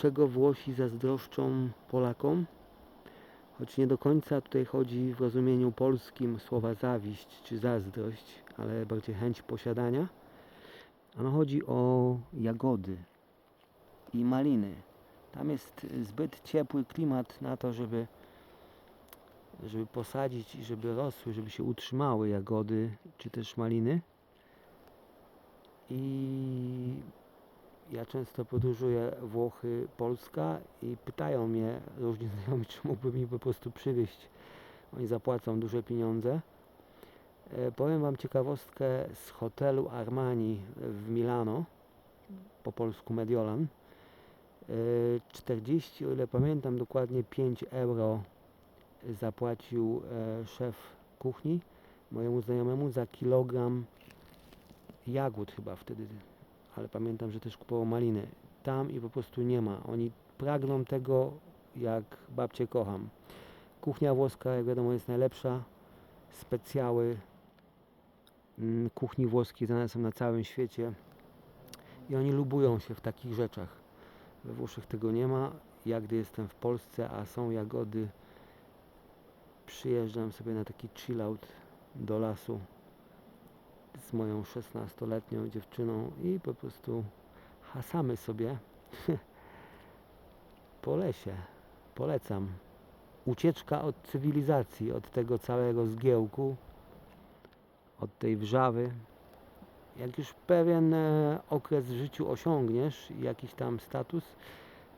czego Włosi zazdroszczą Polakom? Choć nie do końca tutaj chodzi w rozumieniu polskim słowa zawiść czy zazdrość, ale bardziej chęć posiadania. Ano chodzi o jagody i maliny. Tam jest zbyt ciepły klimat na to, żeby, żeby posadzić i żeby rosły, żeby się utrzymały jagody czy też maliny. I ja często podróżuję Włochy, Polska i pytają mnie różni znajomi, czy mógłbym mi po prostu przywieźć. Oni zapłacą duże pieniądze. E, Powiem Wam ciekawostkę z hotelu Armani w Milano, po polsku Mediolan. E, 40, o ile pamiętam dokładnie, 5 euro zapłacił e, szef kuchni mojemu znajomemu za kilogram jagód chyba wtedy, ale pamiętam, że też kupował maliny. Tam i po prostu nie ma. Oni pragną tego, jak babcie kocham. Kuchnia włoska, jak wiadomo, jest najlepsza. Specjały mm, kuchni włoskiej znane są na całym świecie. I oni lubują się w takich rzeczach. We Włoszech tego nie ma. Ja gdy jestem w Polsce, a są jagody, przyjeżdżam sobie na taki chill out do lasu z moją 16-letnią dziewczyną i po prostu hasamy sobie po lesie. Polecam. Ucieczka od cywilizacji, od tego całego zgiełku, od tej wrzawy. Jak już pewien e, okres w życiu osiągniesz, jakiś tam status,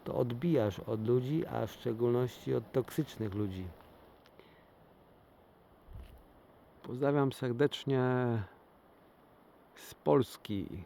to odbijasz od ludzi, a w szczególności od toksycznych ludzi. Pozdrawiam serdecznie z Polski.